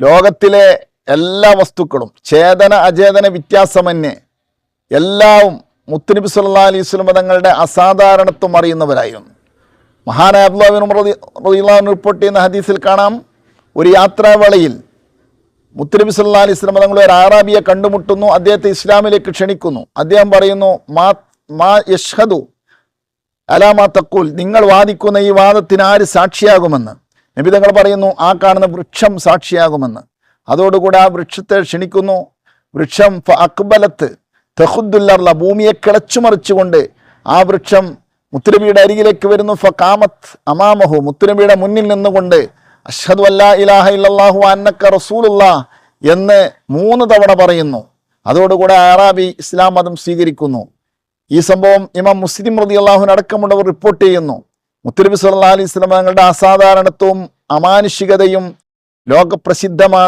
ലോകത്തിലെ എല്ലാ വസ്തുക്കളും ചേതന അചേതന വ്യത്യാസമന്യേ എല്ലാവും മുത്തുനബി സല്ലാ അലൈഹി സ്വലം തങ്ങളുടെ അസാധാരണത്വം അറിയുന്നവരായിരുന്നു. മഹാനായ അബ്ദുലാബിൻ റളിയല്ലാഹു റിപ്പോർട്ട് ചെയ്യുന്ന ഹദീസിൽ കാണാം ഒരു യാത്രാവേളയിൽ മുത്തുനബി സല്ലാ അലൈഹി സ്വലം തങ്ങൾ ഒരു ആറാബിയെ കണ്ടുമുട്ടുന്നു അദ്ദേഹത്തെ ഇസ്ലാമിലേക്ക് ക്ഷണിക്കുന്നു. അദ്ദേഹം പറയുന്നു മാ മാ യഷ്ഹദു അലാമാ തക്കൂൽ നിങ്ങൾ വാദിക്കുന്ന ഈ വാദത്തിന് ആര് സാക്ഷിയാകുമെന്ന്? നബി തങ്ങൾ പറയുന്നു ആ കാണുന്ന വൃക്ഷം സാക്ഷിയാകുമെന്ന്. അതോടുകൂടി ആ വൃക്ഷത്തെ ക്ഷണിക്കുന്നു. വൃക്ഷം അക്ബലത്ത് തെഹുദ്ദുല്ലർല ഭൂമിയെ കിളച്ചു കിളച്ചുമറിച്ചുകൊണ്ട് ആ വൃക്ഷം മുത്തുരബിയുടെ അരികിലേക്ക് വരുന്നു. ഫ കാമത്ത് അമാമഹു. മുത്തുരബിയുടെ മുന്നിൽ നിന്നുകൊണ്ട് അഷദ് അല്ലാ ഇലാഹ ഇല്ലാഹു അന്നക്ക റസൂലുള്ള എന്ന് മൂന്ന് തവണ പറയുന്നു. അതോടുകൂടെ അറാബി ഇസ്ലാം മതം സ്വീകരിക്കുന്നു. ഈ സംഭവം ഇമാം മുസ്ലിം റതി അള്ളാഹുവിനടക്കമുള്ളവർ റിപ്പോർട്ട് ചെയ്യുന്നു. മുത്തലബി സല്ലാ അലൈഹി സ്വലമങ്ങളുടെ അസാധാരണത്വവും അമാനുഷികതയും ലോകപ്രസിദ്ധമാണ്.